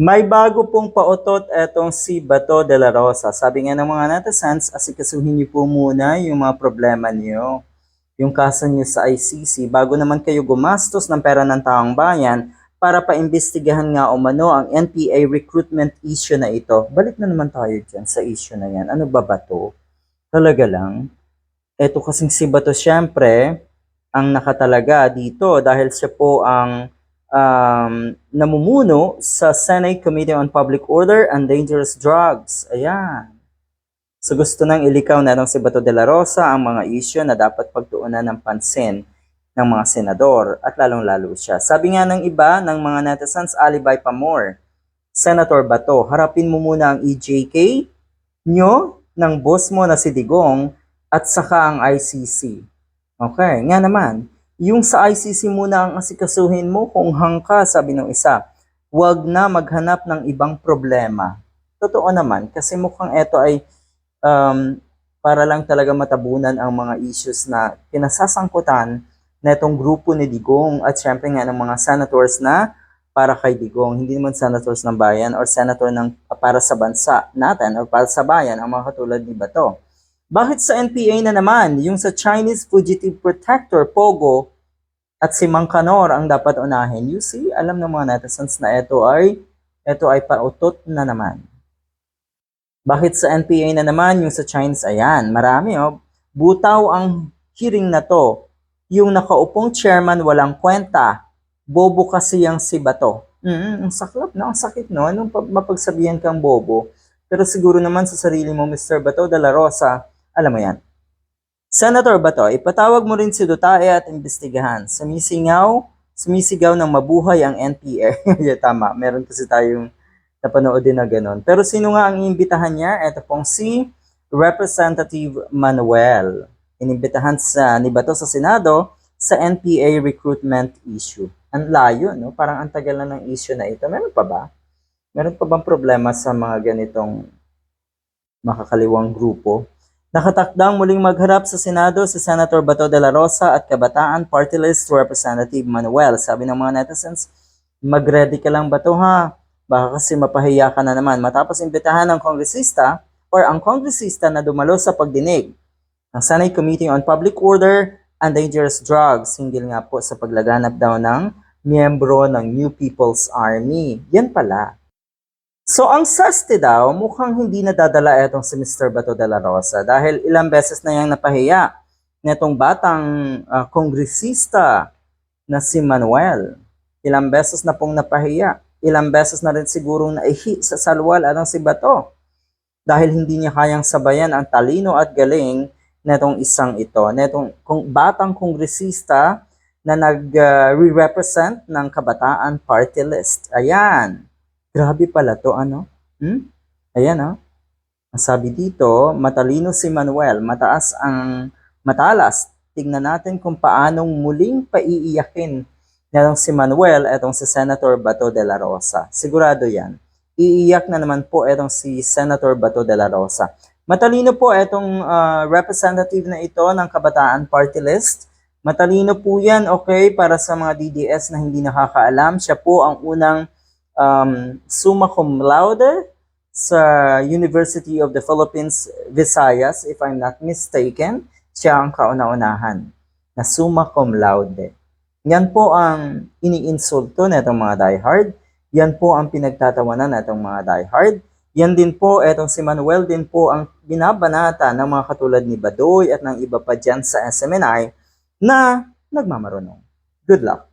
May bago pong pautot etong si Bato de la Rosa. Sabi nga ng mga netizens, asikasuhin niyo po muna yung mga problema niyo. Yung kaso niyo sa ICC, bago naman kayo gumastos ng pera ng taong bayan para paimbestigahan nga umano ang NPA recruitment issue na ito. Balik na naman tayo dyan sa issue na yan. Ano ba ba to? Talaga lang. Eto kasing si Bato syempre, ang nakatalaga dito dahil siya po ang um, namumuno sa Senate Committee on Public Order and Dangerous Drugs. Ayan. So gusto nang ilikaw na si Bato de la Rosa ang mga issue na dapat pagtuunan ng pansin ng mga senador at lalong-lalo siya. Sabi nga ng iba ng mga netizens, alibay pa more. Senator Bato, harapin mo muna ang EJK nyo ng boss mo na si Digong at saka ang ICC. Okay, nga naman, yung sa ICC muna ang asikasuhin mo kung hangka, sabi ng isa. Huwag na maghanap ng ibang problema. Totoo naman, kasi mukhang ito ay um, para lang talaga matabunan ang mga issues na pinasasangkutan na itong grupo ni Digong at syempre nga ng mga senators na para kay Digong. Hindi naman senators ng bayan or senator ng para sa bansa natin or para sa bayan ang mga katulad ni Bato. Bakit sa NPA na naman, yung sa Chinese Fugitive Protector, POGO, at si Mang Kanor ang dapat unahin? You see, alam ng mga netizens na ito ay, ito ay pautot na naman. Bakit sa NPA na naman, yung sa Chinese, ayan, marami oh. Butaw ang hearing na to. Yung nakaupong chairman walang kwenta. Bobo kasi yung si Bato. Mm, ang saklap no, ang sakit no. Anong pa- mapagsabihan kang bobo? Pero siguro naman sa sarili mo, Mr. Bato de la Rosa, alam mo yan. Senator Bato, ipatawag mo rin si Duterte at imbestigahan. Sumisingaw, sumisigaw ng mabuhay ang NPA. yeah, tama, meron kasi tayong napanood din na ganun. Pero sino nga ang iimbitahan niya? Ito pong si Representative Manuel. Inimbitahan sa ni Bato sa Senado sa NPA recruitment issue. Ang layo, no? Parang ang tagal na ng issue na ito. Meron pa ba? Meron pa bang problema sa mga ganitong makakaliwang grupo? Nakatakdang muling magharap sa Senado si Senator Bato de la Rosa at Kabataan Party List Representative Manuel. Sabi ng mga netizens, mag-ready ka lang Bato ha? Baka kasi mapahiya ka na naman matapos imbitahan ng kongresista or ang kongresista na dumalo sa pagdinig ng Senate Committee on Public Order and Dangerous Drugs hinggil nga po sa paglaganap daw ng miyembro ng New People's Army. Yan pala. So ang saste daw, mukhang hindi nadadala itong si Mr. Bato de la Rosa dahil ilang beses na yang napahiya netong batang ah, kongresista na si Manuel. Ilang beses na pong napahiya. Ilang beses na rin sigurong naihi sa salwal atong si Bato dahil hindi niya kayang sabayan ang talino at galing netong isang ito, netong kung batang kongresista na nag-represent ng Kabataan Party List. Ayan. Grabe pala to, ano? Hmm? Ayan, oh. Ang sabi dito, matalino si Manuel, mataas ang matalas. Tingnan natin kung paanong muling paiiyakin na si Manuel etong si Senator Bato de la Rosa. Sigurado yan. Iiyak na naman po etong si Senator Bato de la Rosa. Matalino po etong ah, representative na ito ng Kabataan Party List. Matalino po yan, okay, para sa mga DDS na hindi nakakaalam. Siya po ang unang um, summa cum laude sa University of the Philippines, Visayas, if I'm not mistaken. Siya ang kauna-unahan na summa cum laude. Yan po ang iniinsulto na itong mga diehard. Yan po ang pinagtatawanan na itong mga diehard. Yan din po, etong si Manuel din po ang binabanata ng mga katulad ni Badoy at ng iba pa dyan sa SMNI na nagmamarunong. Good luck!